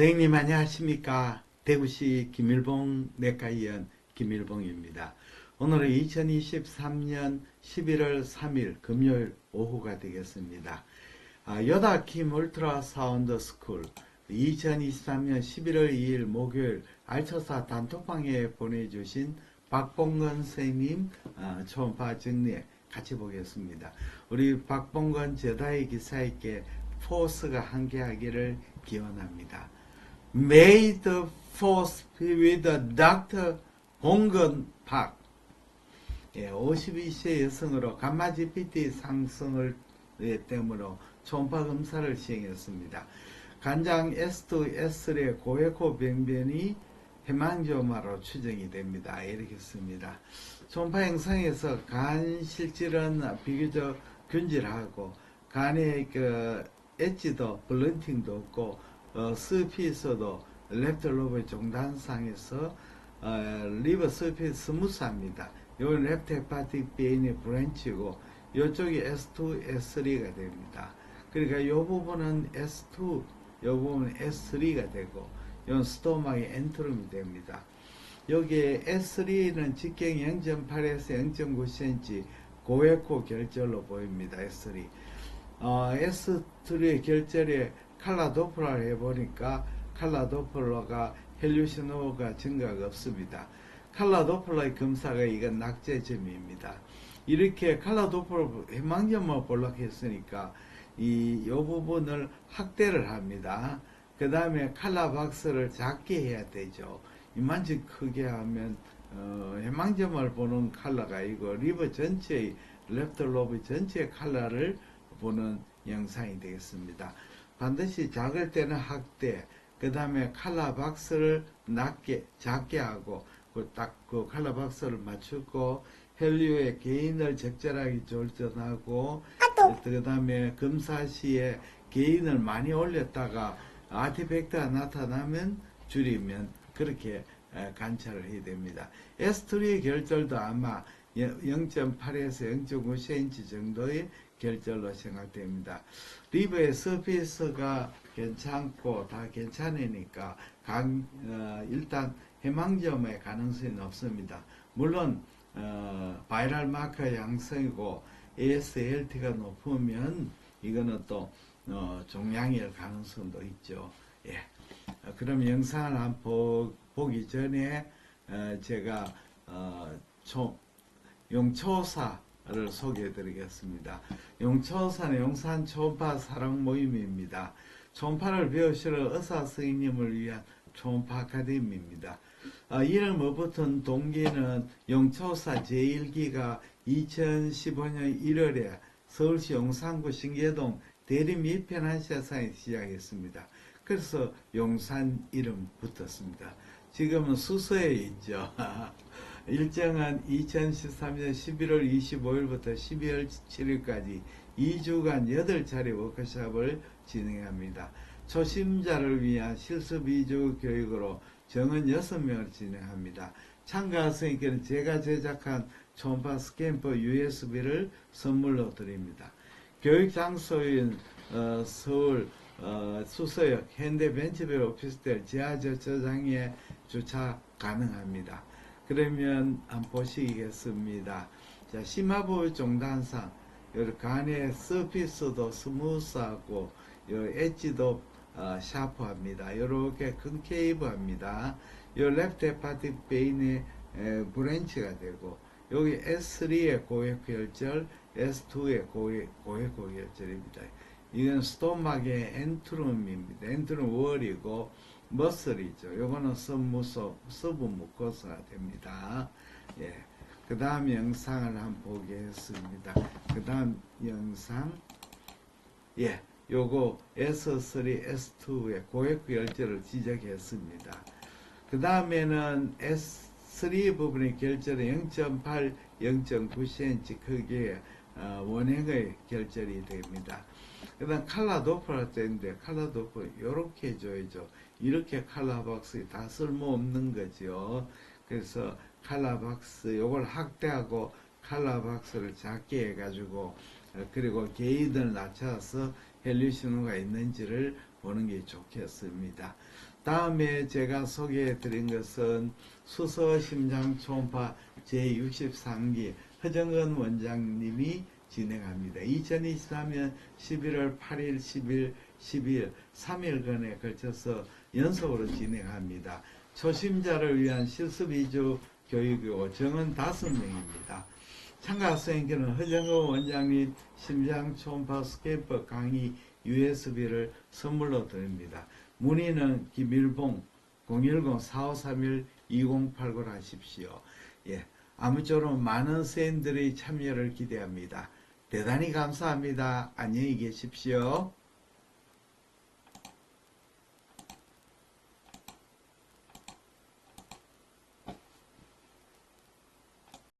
선생님 안녕하십니까 대구시 김일봉 내과의원 김일봉입니다. 오늘은 2023년 11월 3일 금요일 오후가 되겠습니다. 아, 여다킴 울트라 사운드 스쿨 2023년 11월 2일 목요일 알처사 단톡방에 보내주신 박봉건 선생님 아, 초음파 정리에 같이 보겠습니다. 우리 박봉건 제다의 기사에게 포스가 함께하기를 기원합니다. Force be with Dr. 봉건 박. 예, 52세 여성으로 감마 GPT 상승을 예, 때문에 초음파 검사를 시행했습니다. 간장 S2, S3의 고에코 병변이 해망조마로 추정이 됩니다. 이렇게 씁니다. 초음파 영상에서 간 실질은 비교적 균질하고 간의 그 엣지도 블런팅도 없고 어, 스피스도 랩트 로브의 종단상에서 어, 리버 스피스 스무스합니다. 요 랩트 헤파틱 베인의 브랜치고 요쪽이 S2, S3가 됩니다. 그러니까 요 부분은 S2, 요 부분은 S3가 되고 요 스토막이 엔트룸이 됩니다. 여기에 S3는 직경 0.8에서 0.9cm 고에코 결절로 보입니다. S3. 어, S3의 결절에 칼라 도플러를 해보니까 칼라 도플러가 헬류시노가 증가가 없습니다. 칼라 도플러의 검사가 이건 낙제점입니다. 이렇게 칼라 도플러 해망점을 볼락했으니까 이, 요 부분을 확대를 합니다. 그 다음에 칼라 박스를 작게 해야 되죠. 이만큼 크게 하면 어, 해망점을 보는 칼라가 아니고 리버 전체의 랩터 로브 전체의 칼라를 보는 영상이 되겠습니다. 반드시 작을 때는 확대, 그 다음에 칼라 박스를 낮게, 작게 하고, 그 딱그 칼라 박스를 맞추고, 헬리오의 개인을 적절하게 조절하고, 그 다음에 검사 시에 개인을 많이 올렸다가 아티팩트가 나타나면 줄이면 그렇게 에, 관찰을 해야 됩니다. S3의 결절도 아마 0.8에서 0.9cm 정도의 결절로 생각됩니다. 리버의 서피스가 괜찮고 다 괜찮으니까 강, 어, 일단 해망점의 가능성이 높습니다. 물론 어, 바이럴 마커 양성이고 ASLT가 높으면 이거는 또 어, 종양일 가능성도 있죠. 예. 어, 그럼 영상을 한번 보, 보기 전에 어, 제가 어, 초, 용초사를 소개해 드리겠습니다. 용초사는 용산 초음파 사랑 모임입니다. 초음파를 배우시는 의사 선생님을 위한 초음파 아카데미입니다. 아, 이름을 붙은 동기는 용초사 제1기가 2015년 1월에 서울시 용산구 신계동 대림 이편한시아상에 시작했습니다. 그래서 용산 이름 붙었습니다. 지금은 수서에 있죠. 일정은 2013년 11월 25일부터 12월 7일까지 2주간 8차례 워크숍을 진행합니다. 초심자를 위한 실습 2주 교육으로 정은 6명을 진행합니다. 참가 학생께는 제가 제작한 초음파 스캠퍼 USB를 선물로 드립니다. 교육 장소인 어, 서울 어, 수서역 현대벤처벨 오피스텔 지하 주차장에 주차 가능합니다. 그러면 한번 보시겠습니다. 자, 심화부 종단상 요 간의 서피스도 스무스하고 요 엣지도 어, 샤프합니다. 이렇게 컨케이브합니다. 요 랩트 헤파틱 베인의 에, 브랜치가 되고 여기 S3의 고액 결절, S2의 고액, 고결절입니다. 이건 스토막의 엔트룸입니다. 엔트룸 월이고 머슬이죠. 요거는 서무소, 서부 무코스가 됩니다. 예. 그 다음 영상을 한번 보겠습니다. 그 다음 영상, 예. 요거 S3, S2의 고액 결절을 지적했습니다. 그 다음에는 S3 부분의 결절은 0.8, 0.9cm 크기의 어, 원형의 결절이 됩니다. 그 다음 칼라 도프라 때인데 칼라 도프 이렇게 해줘야죠. 이렇게 칼라 박스 다 쓸모 없는 거죠. 그래서 칼라 박스 요걸 확대하고 칼라 박스를 작게 해가지고 어, 그리고 게이드를 낮춰서 헬리 신호가 있는지를 보는 게 좋겠습니다. 다음에 제가 소개해 드린 것은 수서 심장 초음파 제63기 허정근 원장님이 진행합니다. 2023년 11월 8일, 10일, 12일 3일간에 걸쳐서 연속으로 진행합니다. 초심자를 위한 실습 위주 교육이고 정은 5명입니다. 참가 학생에게는 허정근 원장님 심장 초음파 스케이프 강의 USB를 선물로 드립니다. 문의는 김일봉 010-4531-2089로 하십시오. 예. 아무쪼록 많은 선생님들의 참여를 기대합니다. 대단히 감사합니다. 안녕히 계십시오.